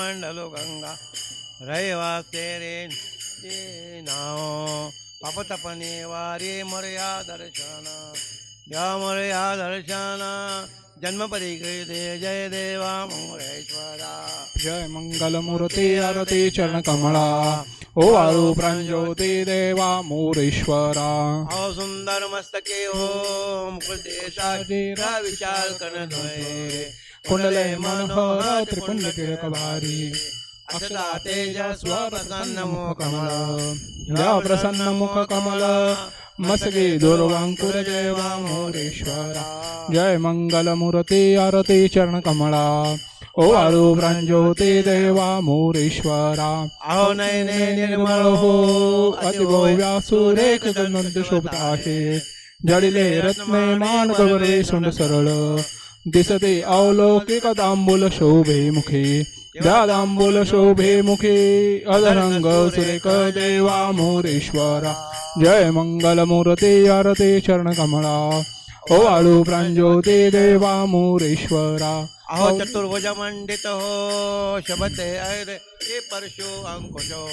मंडलो गंगा। रहिवासे रे ये नाव पापतपने वारे मर्या दर्शन। या मर्या दर्शन। जन्मपदी कृते जय देवा मोरेश्वरा जय मंगलमूर्ती आरती चरण कमळा ओ वाळू प्रांजोती देवा मोरेश्वरा। अहो सुंदर मस्तके हो मुकुटेशा विचार करणोय कुंडले मनोहर त्रिपुंड टिळक भारी अक्षता तेजस्व प्रसन्न मुख कमळ या प्रसन्न मुख कमल मसगे दुर्वांकुर जय वा मोरेश्वरा जय मंगलमूर्ती आरती चरण कमळा ओ वाळू प्रांजोती देवा मोरेश्वरा अहो नयने निर्मळ हो अतिभव्या सुरेख गंध शोभत आहे जडिले रत्ने मान गौरे सुंड सरळ दिसते अवलौकिक दांबूल शोभे मुखे द्या शोभे मुखे अधरंग सुरेख देवा मोरेश्वरा जय मंगल मूर्ती आरती चरण कमळा ओ वाळू प्रांजोती देवा मोरेश्वरा। अहो चतुर्भुज मंडित हो शबते ऐरे परशु अंकुशो।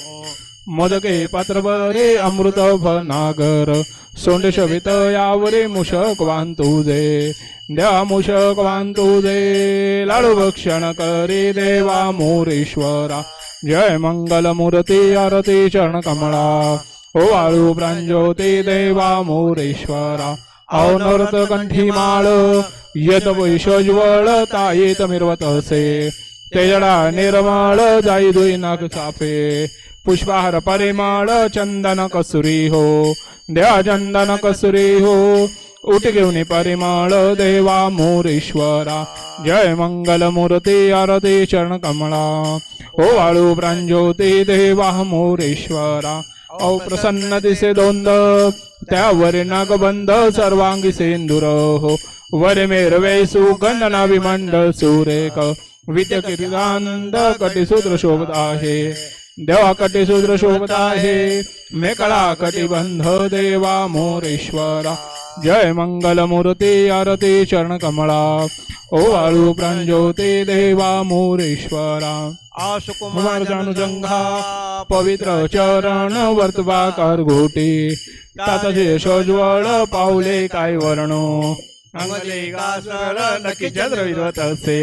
मोदके पात्र बरे अमृत नागर सोंडशवित यावरे मुषक वाहन दे. द्या मुषक वाहन दे. लाडू भक्षण करी देवा मोरेश्वरा. जय मंगल मूर्ती आरती चरण कमळा. ओ वाळू प्रांजोती देवा मोरेश्वरा. औ नृत कंठी माळ. यत वैशोज्वळ तायेत मिरवत असे. तेजडा निर्माळ जाई दुई नाग चाफे. पुष्पहार परिमाळ चंदन कसुरी हो. द्या चंदन कसुरी हो. उठ घेऊन परिमळ देवा मोरेश्वरा. जय मंगल मूर्ती आरती चरण कमळा. हो वाळू प्रांजोती देवा मोरेश्वरा. औ प्रसन्न दिसे दोंद त्यावर नागबंध सर्वांगी सेंदुर हो. वर मेरवे सुगंधना नाविमंडळ सुरेख. विद्य किरीदानंद कटिसूत्र शोभत आहे. देवा कटिसूत्र शोभत आहे मेकळा कटिबंध देवा मोरेश्वरा जय मंगल मूर्ती आरती चरण कमळा ओ वाळू प्रांजोती देवा मोरेश्वरा कुमार जानुजंघा पवित्र चरण वर्तवाकार घोटी। तातचे शोज्वळ पावले काय वर्णो। नक्की चंद्र विरवत असे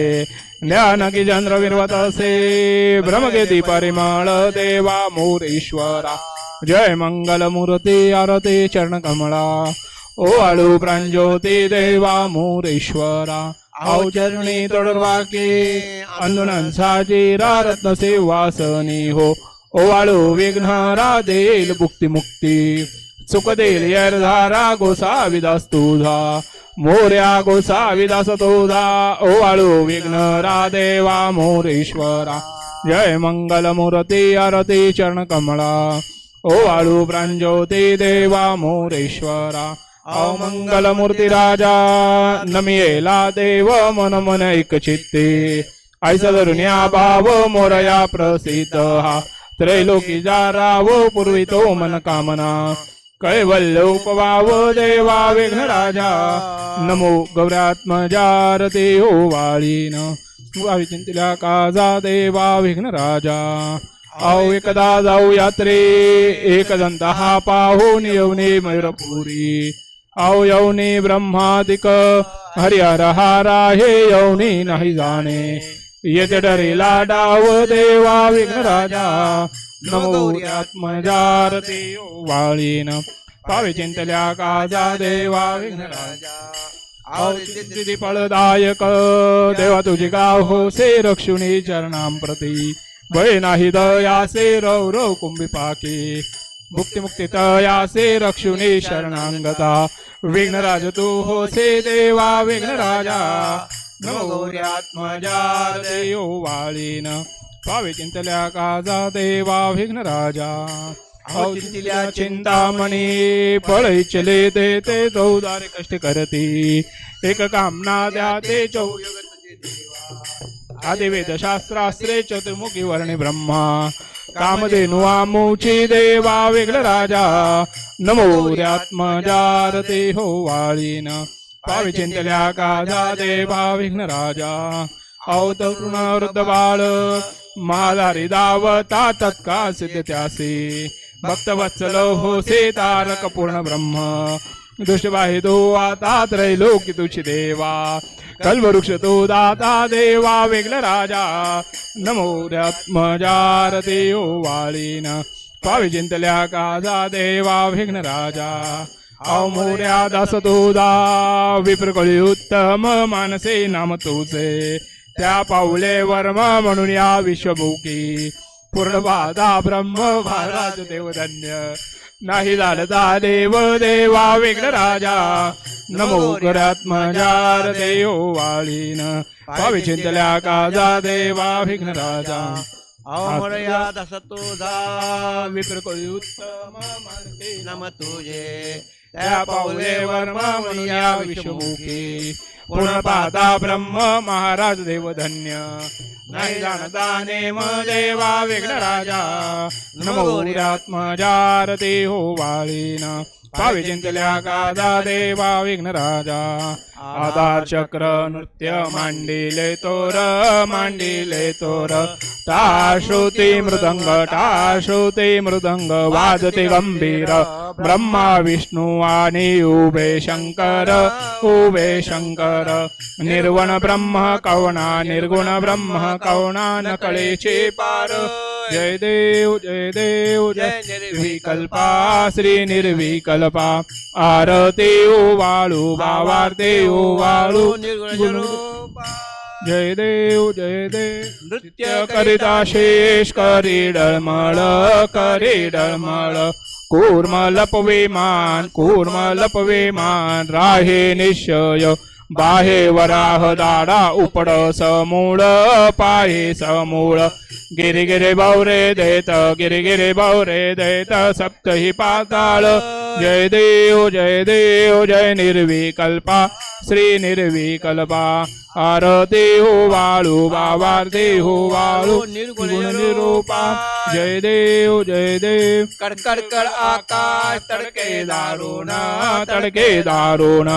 ज्ञान नक्की चंद्र विरवत असे ब्रह्मगेती परिमळ देवा मोरेश्वरा जय मंगल मूर्ती आरती चरण कमळा ओ आळू प्रांजोती देवा मोरेश्वरा औ चरणी तोडरवाके अंदुनांसाची रत्न सेवासनी हो ओ वाळू विघ्नरा देईल मुक्ती मुक्ती सुख देईल यरधारा गोसा विदास तुझा मोर्या गोसा विदास तोदा ओ वाळू विघ्नरा देवा मोरेश्वरा. जय मंगल मूर्ती आरती चरण कमळा. ओ वाळू प्रांजोती देवा मोरेश्वरा. औ मंगल मूर्ती राजा नमियेला देव मन मन एक चित्ते ऐसा धरुण्या भाव मोरया प्रसिद्ध हा. त्रैलोकी जाराव पूर्वी तो मन कामना. कैवल्य उपवाव देवा विघ्न राजा नमो गौरात्मजारते हो वाळीन वावी काजा देवा विघ्न राजा आओ एकदा जाऊ यात्रे। एक दंता हा पाहून येऊने मयूरपुरी। आओ यवने ब्रह्मादिक। हरिहर हारा हे यवने नाही जाणे। येते डरेला डाव देवा विघ्न राजा नमो आत्मजारते वाळीन पावे चिंतल्या काजा देवा विघ्न राजा फळदायक देवा तुझी गाव हो से रक्षुणी चरणां प्रती. भय नाही दयासे रव रव कुंभी पाकी. मुक्ती मुक्ती तयासे रक्षुणी शरणांगता. विघ्नराज तू हो से देवा विघ्नराजा. नमो देव वाळीन पावे चिंतल्या काजा देवा विघ्नराजा. औ चिंतिल्या चिंतामणी फळ इच्छले ते ते चौदारे कष्ट करती. एक कामना द्या ते चौयुग तुझे देवा. आदिवेद शास्त्रास्त्रे चतुर्मुखी वर्णी ब्रह्मा. कामधेनु आमुची देवा वेगळ राजा नमो आत्मजारते हो वाळीन. पावी चिंतल्या काजा देवा विघ्न राजा औत वृद्ध बाळ. मालारी दावता तत्का सिद्ध त्यासी भक्तवत्सल हो से तारक पूर्ण ब्रह्म। दुष्टबाही तो आता त्रैलोकी तुझी देवा। कल्ववृक्ष तो दाता देवा वेगळ राजा। नमो रत्मजार देव वाळीन पावी चिंतल्या काजा देवा विघ्न राजा। अवमोर्या दास दा विप्रकळी उत्तम मानसे नाम तुझे। त्या पाऊले वर्म म्हणून या विश्वभूकी पूर्णपादा ब्रह्म महाराज देवधन्य. नाही झालता देव देवा वेगळ राजा. नमो गुरात्मजार देव वाळीन पावी चिंतल्या काजा देवा विघ्न राजा. अवमर्याद सतुधा विप्रकळी उत्तम मानसे नम तुझे. त्या पावले वर्म म्हणून या विश्वमुखी पूर्णपादा ब्रह्म महाराज देव धन्य नाही जाणता नेम देवा वेगळा राजा नमो आत्मजार देहो वाळीन. पावी चिंतल्या गादा देवा विघ्न राजा आधार चक्र नृत्य मांडिले तोर मांडिले तोर टाश्रुती मृदंग टाश्रुती मृदंग वाजते गंभीर ब्रह्मा विष्णू आणि उभे शंकर उभे शंकर निर्वण ब्रह्म कवणा निर्गुण ब्रह्म कवणा नकळेचे पार। जय देव जय देव जय. निर्विकल्पा श्री निर्विकल्पा. आरती वाळू भावार्थे वाळू. जय देव जय देव. नृत्य करिता शेष करी डळमळ करी डळमळ. कूर्म लपविमान कूर्म लपविमान राहे निश्चय बाहे वराह दाडा उपड समूळ पाहे समूळ. गिरी गिरी बौरे देत गिरी गिरी बौरे देत सप्तही पाताळ। जय देव जय देव जय निर्विकल्पा श्री निर्विकल्पा। आरती हो वाळू बाबार देहो वाळू निर्गुण निरूपा। जय देव जय देव। कडकड कड आकाश तडके दारुण तडके दारुण।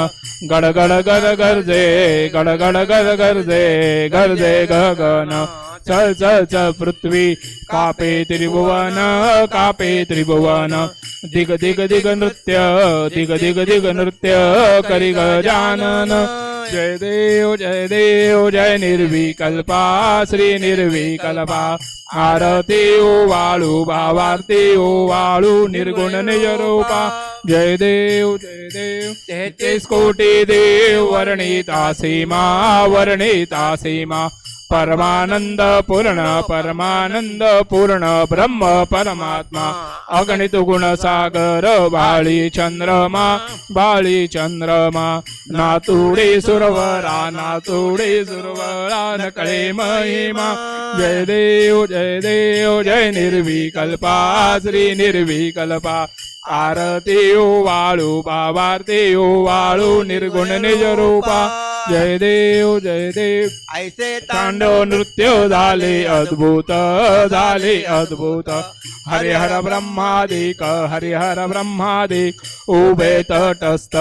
गड गड गरजे गड गड गड गरजे गरजे गगन। चल चल चल पृथ्वी कापे त्रिभुवन कापे त्रिभुवन। दिग दिग दिग नृत्य दिग दिग दिग नृत्य करी गजानन। जय देव जय देव जय निर्विकल्पा श्री निर्विकल्पा। आरती ओ वाळू भावारती ओ वाळू निर्गुण निज रूपा। जय देव जय देव तेहतीस कोटी देव वर्णिता सीमा वर्णिता सीमा। परमानंद पूर्ण परमानंद पूर्ण ब्रह्म परमात्मा अगणित गुण सागर बाळी चंद्रमा बाळी चंद्रमा नातुडे सुरवरा नातुडे सुरवरा न कळे महिमा. जय देव जय देव जय निर्विकल्पा श्री निर्विकल्पा. आरती ओ वाळू बाबारती ओ वाळू निर्गुण निज रूपा. जय देव जय देव ऐसे तांडव नृत्य झाले अद्भुत झाले अद्भुत. हरिहर ब्रह्मादिक हरिहर ब्रह्मादिक. उभे तटस्थ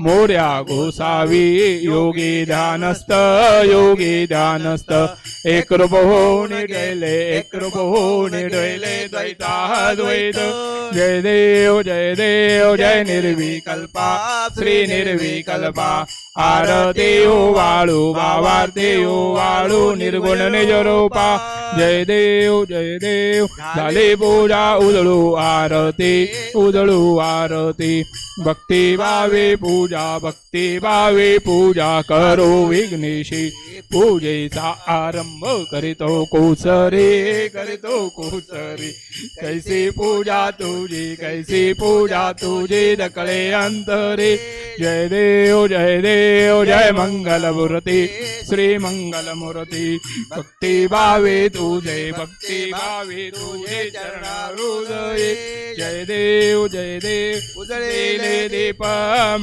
मोर्या गोसावी योगी ध्यानस्थ योगी ध्यानस्थ. एक रूप होऊन गेले एक रूप होऊन गेले द्वैता द्वैत. जय देव जय देव जय निर्विकल्पा श्री निर्विकल्पा. आरती वाळू भावारती वाळू निर्गुण निज रूपा. जय देव जय देव. झाली पूजा उजळू आरती उजळू आरती. भक्ती भावे पूजा भक्ती भावे पूजा करो विघ्नेशी. पूजेचा आरंभ करीतो कोसरे करीतो कोसरे. कैसी पूजा तुझी कैसी पूजा तुझी दकळे अंतरे. जय देव जय देव जय मंगल मूर्ती श्री मंगल मूर्ती भक्ती भावे तुझे भक्ती भावे तुझे चरणा हृदये जय देव जय देव उजळलेले दीप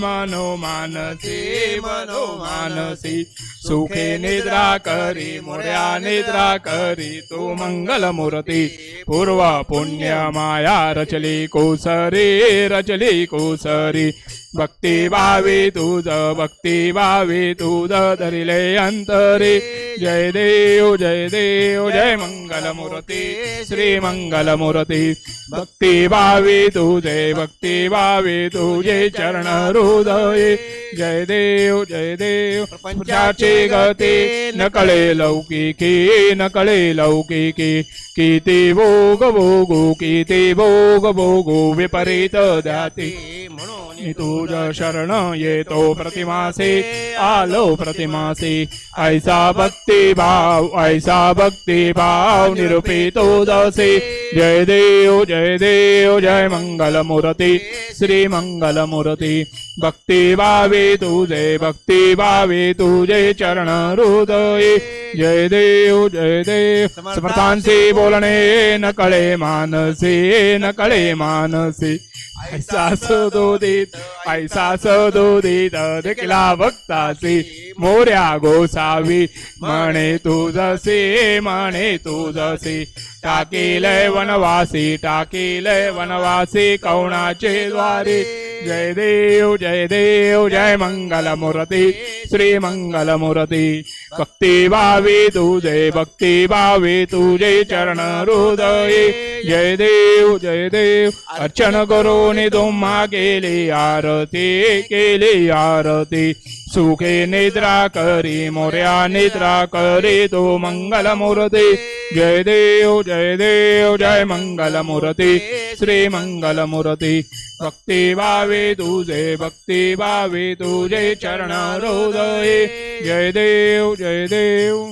मनो मानसी मनो मानसी सुखे निद्रा करी मोर्या निद्रा करी तू मंगल मूर्ती पूर्व पुण्य माया रचली कोसरी रचली कोसरी। भक्ती भावी तुझ भक्ती भावी तुझ धरिले अंतरे. जय देव जय देव जय मंगल मूर्ती श्री मंगल मूर्ती भक्ती भावी तुझे भक्ती भावी तुझे चरण हृदये. जय देव जय देव प्रपंचाची गती. न कळे लौकिकी न कळे लौकिकी. किती भोग भोगू किती भोग भोगू विपरीत द्याती म्हणून मी तुझ शरण येतो प्रतिमासे आलो प्रतिमासे। ऐसा भक्ती भाव ऐसा भक्ती भाव निरूपितो दसे। जय देव जय देव जय मंगल मूर्ती श्री मंगल मूर्ती भक्ती भावे तुझे भक्ती भावे तुझे चरण हृदये। जय देव जय देव। समर्थांचे बोलणे न कळे मानसे न कळे मानसे। ऐसा सदोदित ऐसा सदोदित देखिला भक्तासी। मोऱ्या गोसावी म्हणे तुझसे म्हणे तुझसे. टाकीलय वनवासी टाकीलय वनवासी कौणाचे द्वारे. जय देव जय देव जय मंगल मूर्ती श्री मंगल मूर्ती भक्ती भावी तुझे भक्ती भावी तुझे चरण हृदये. जय देव जय देव अर्चन करून तुम्हा केली आरती केली आरती. सुखे निद्रा करी मोर्या निद्रा करी तो मंगल मूर्ती जय देव जय देव जय मंगल मूर्ती श्री मंगल मूर्ती भक्ती भावे तुझे भक्ती भावे तुझे चरण हृदये जय देव जय देव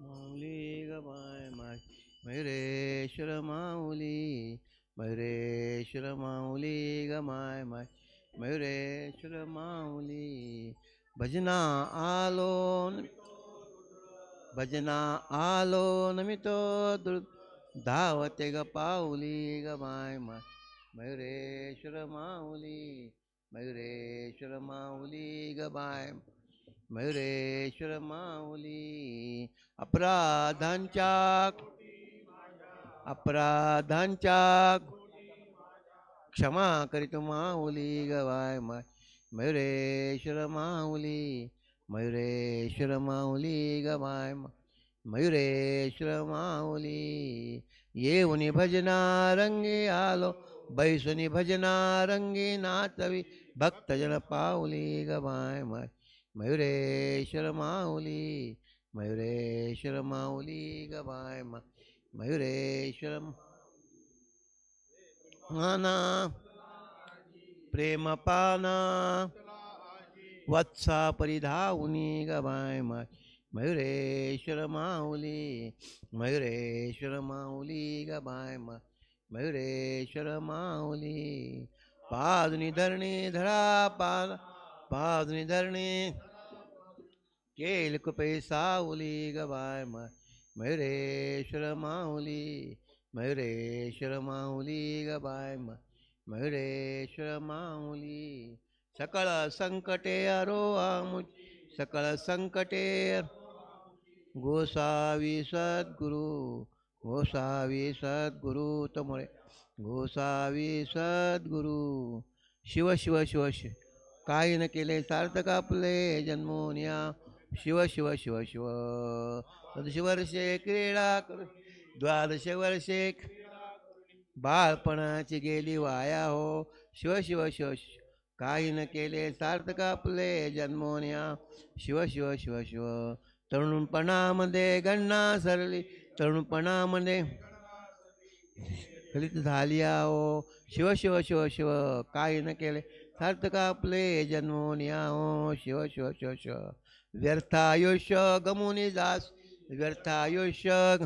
माऊली ग माय माय मयुरेश्वर माऊली मयुरेश्वर माऊली ग माय माय मयुरेश्वर माऊली भजना आलो भजना आलो नमितो दुर् धावते ग पाऊली ग माय माय मयुरेश्वर माऊली मयुरेश्वर माऊली ग माय मयुरेश्वर माऊली अपराधांच्या अपराधांच्या क्षमा करीत माऊली गवाय माय मयुरेश्वर माऊली मयुरेश्वर माऊली गवाय मयुरेश्वर माऊली येऊनी भजना रंगी आलो बैसुनी भजना रंगी नाचवी भक्तजन पाऊली गवाय माय मयुरेश्वर माऊली मयुरेश्वर माऊली गवाय मा मयुरेश्वर माना प्रेम पाना वत्सा परिधावुनी गवाय मा मयुरेश्वर माऊली। मयुरेश्वर माऊली गबाय मा मयुरेश्वर माऊली। पादुनी धरणी धरा पाद पादुनी धरणी। केल कृपे सावली गवाय मा मयुरेश्वर माऊली मयुरेश्वर माऊली गवाय मा मयुरेश्वर माऊली. सकळ संकटे अरो आमुज सकळ संकटे गोसावी सद्गुरु गोसावी सद्गुरु तमुळे गोसावी सद्गुरु. शिव शिव शिव शिव. काही न केले सार्थक आपले जन्मोनिया शिव शिव शिव शिव द्वादश वर्षे क्रीडा करू द्वादश वर्षे बाळपणाची गेली वाया हो शिव शिव शिव काही न केले सार्थक आपले जन्मोनिया शिव शिव शिव शिव तरुणपणामध्ये गणना सरली तरुणपणामध्ये फलित झाली हो शिव शिव शिव शिव काही न केले सार्थक आपले जन्मोनिया हो शिव शिव शिव शिव व्यर्थ आयुष्य गमुनी जास व्यर्थ आयुष्य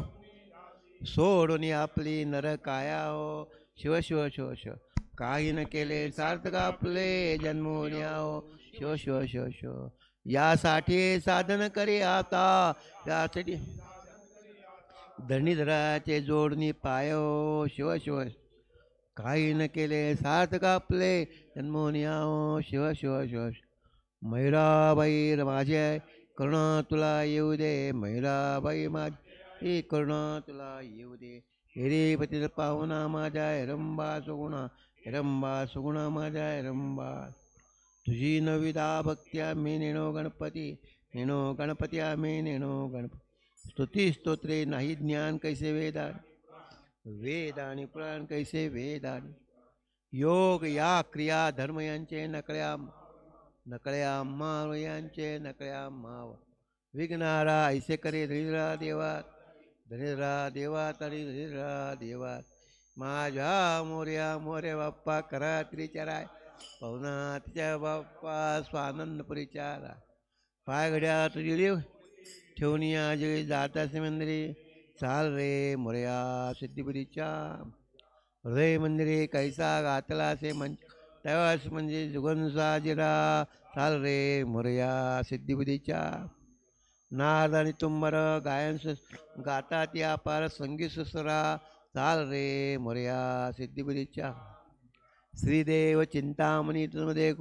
सोडून आपली नर काया हो. शिव शिव शिव शिव. काही न केले सार्थक आपले जन्मोन हो. शिव शिव शिव शिव. यासाठी साधन करे आता. यासाठी धरणीधराचे जोडणी पाय हो. शिव शिव. काही न केले सार्थक आपले जन्मोन हो. शिव शिव शिव. शिव माझे करुणा तुला येऊ दे मैराबाई माझी करुणा तुला येऊ दे हिरे पती पाहुणा माझ्या हिरंबा सुगुणा हिरंबा सुगुणा माझ्या हिरंबा तुझी नविदा भक्ती आम्ही नेणो गणपती नेणो गणपती आम्ही नेणो गणपती स्तुती स्तोत्रे नाही ज्ञान कैसे वेदान? वेद आणि पुराण कैसे वेदान? योग या क्रिया धर्म यांचे नकळ्या नकळ्या माव यांचे नकळ्या माव विघ्नारा ऐसे करे धरिद्रा देवात धरिद्रा देवा तरी धरिद्रा देवात. माझ्या मोर्या मोरे बाप्पा करा त्रिचराय पवनाथच्या बाप्पा स्वानंद परिचारा पायघड्या तुझी देव ठेवणिया या जळी जातासे मंदिरे चाल रे मोर्या सिद्धिपुरीच्या. हृदय मंदिरे कैसा गातला से मंच त्यावेळेस म्हणजे जुगनसा जिरा चाल रे मोरया सिद्धिबुद्धीच्या. नाद आणि तुंबर गायन स- गातात या पार संगीत सुसरा चाल रे मोरया सिद्धिबुद्धीच्या. श्रीदेव चिंतामणी तुमध्ये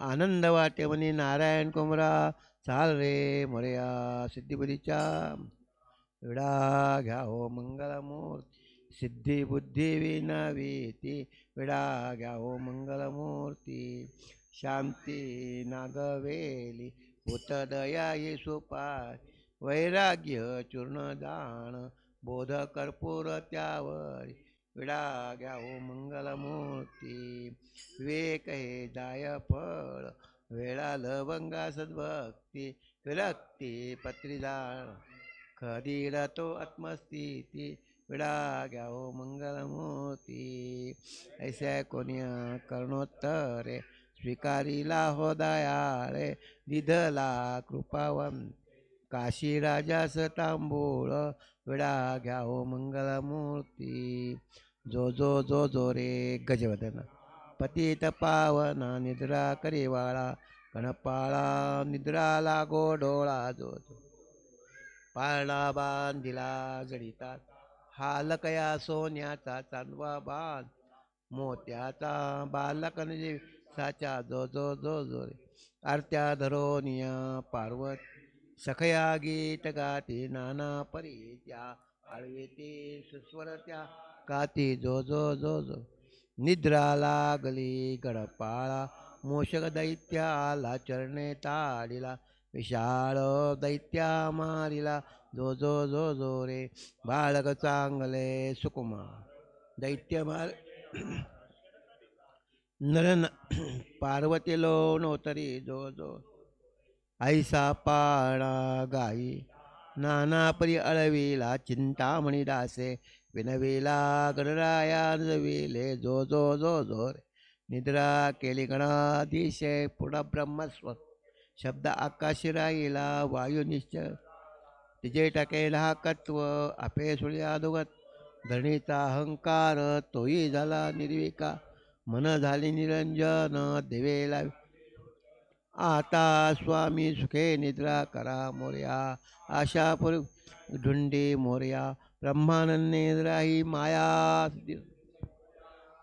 आनंद वाटे म्हणे नारायण कुमरा चाल रे मोरया सिद्धिबुद्धीच्या. विडा घ्या हो मंगलमूर्ती. सिद्धी बुद्धी विनावीती विडा घ्या हो मंगलमूर्ती। शांती नागवेली भूत दया सुपाय वैराग्य चूर्णदान बोध कर्पूर त्यावर विडा घ्या हो मंगलमूर्ती। विवेक हे जाय फळ वेळा लवंगा सद्भक्ती विरक्ती पत्रीदान खदीर तो आत्मस्थिती विडा घ्या हो मंगलमूर्ती. ऐसे कोण्या करणोत्तरे स्वीकारिला हो दयाळे. दिधला कृपावन काशी राजास तांबूळ विडा घ्या हो मंगलमूर्ती. जो जो जो जो रे. गजवदन. पतित पावना निद्रा करिवाळा गणपाळा निद्रा लागो डोळा. जो जो. पाळणा बांधिला जडितात. हालकया सोन्याचा चांदवा बांध. मोत्याचा बालक साचा जो जो जो जो रे. आरत्या धरोनिया पार्वत. सखया गीत गाती नाना परी त्या आळवेती सुस्वर त्या काती जो जो जो जो. निद्रा लागली गडपाळा. मोषक दैत्या आला चरणे ताडिला. विशाळ दैत्या मारिला. जो जो जो जो रे. बाळक चांगले सुकुमार. दैत्य मार नरन पार्वती लो नोतरी जो जो. ऐसा पाळा गाई. नाना परी अळविला चिंतामणी दासे. विनविला गणराया जविले जो जो जो जो रे. निद्रा केली गणाधीशे. पुढं ब्रह्मस्व शब्द आकाशी राहिला वायू निश्चय. तिचे टाकेला कत्व आपे सुळ्या दोगत धरणीचा अहंकार तोही झाला निर्विका मन झाली निरंजन देवेला आता स्वामी सुखे निद्रा करा मोर्या. आशा पुर ढुंडी मोर्या. ब्रह्मानंद राही माया.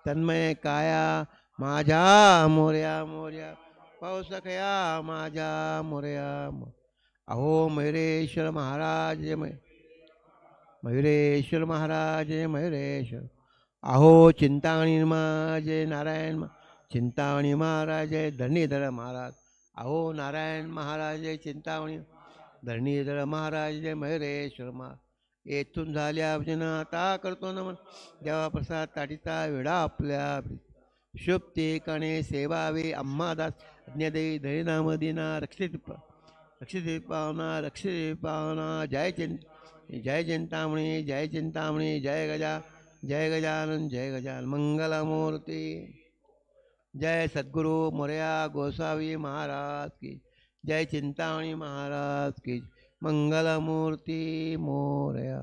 तन्मय काया माझ्या मोर्या मोर्या. पाऊस पावसखया माझ्या मोर्या अहो मयुरेश्वर महाराज मय मयुरेश्वर महाराज मयुरेश्वर. अहो चिंतामणी माझे नारायण चिंतावणी चिंतामणी महाराज धरणीधर महाराज. अहो नारायण महाराज चिंतामणी धरणीधर महाराज जय मयुरेश्वर मा येथून झाल्या भजन आता करतो नमन. देवा प्रसाद ताटीचा विडा आपल्या शुभते कणे सेवावे अम्मादास ज्ञदेवी धैनाम दिना रक्षित प- रक्षित पावना रक्षित पावना जय चिंत जय चिंतामणी जय चिंतामणी जय गजा जय गजानन जय गजान मंगलमूर्ती। जय सद्गुरु मोरया गोसावी महाराज की जय चिंतामणी महाराज की मंगलमूर्ती मोरया।